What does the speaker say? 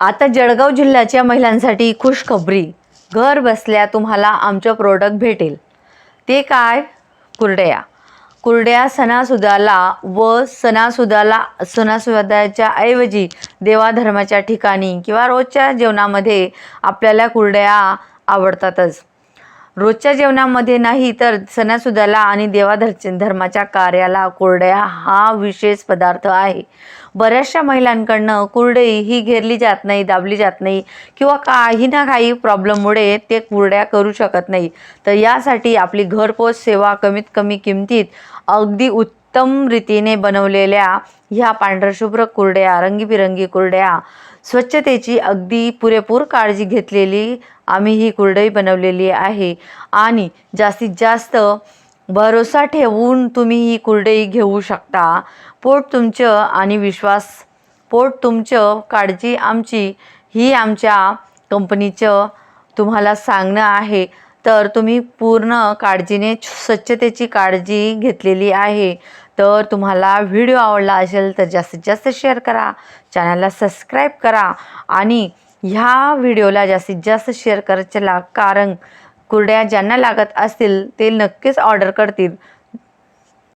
आता जळगाव जिल्ह्याच्या महिलांसाठी खुशखबरी. घर बसल्या तुम्हाला आमचं प्रोडक्ट भेटेल. ते काय? कुरड्या. कुरड्या सणासुदाला व सणासुदाला सणासुदाच्या ऐवजी देवाधर्माच्या ठिकाणी किंवा रोजच्या जेवणामध्ये आपल्याला कुरड्या आवडतातच. रोजच्या जेवणामध्ये नाही तर सणासुदाला आणि देवाधर धर्माच्या कार्याला कुरड्या हा विशेष पदार्थ आहे. बऱ्याचशा महिलांकडनं कुरडई ही घेरली जात नाही दाबली जात नाही किंवा काही ना काही प्रॉब्लेममुळे ते कुरड्या करू शकत नाही. तर यासाठी आपली घरपोच सेवा कमीत कमी किमतीत अगदी उत्तम रीतीने बनवलेल्या ह्या पांढरशुभ्र कुरड्या रंगीबिरंगी कुरड्या स्वच्छतेची अगदी पुरेपूर काळजी घेतलेली आम्ही ही कुरडई बनवलेली आहे. आणि जास्तीत जास्त भरोसा ठेवून तुम्ही ही कुरडई घेऊ शकता. पोट तुमचं आणि विश्वास पोट तुमचं काळजी आमची ही आमच्या कंपनीचं तुम्हाला सांगणं आहे. तर तुम्ही पूर्ण काळजीने स्वच्छतेची काळजी घेतलेली आहे. तर तुम्हाला व्हिडिओ आवडला असेल तर जास्तीत जास्त शेअर करा चॅनलला सबस्क्राईब करा आणि ह्या व्हिडिओला जास्तीत जास्त शेअर करत चला कारण कुरड्या ज्यांना लागत असतील ते नक्कीच ऑर्डर करतील.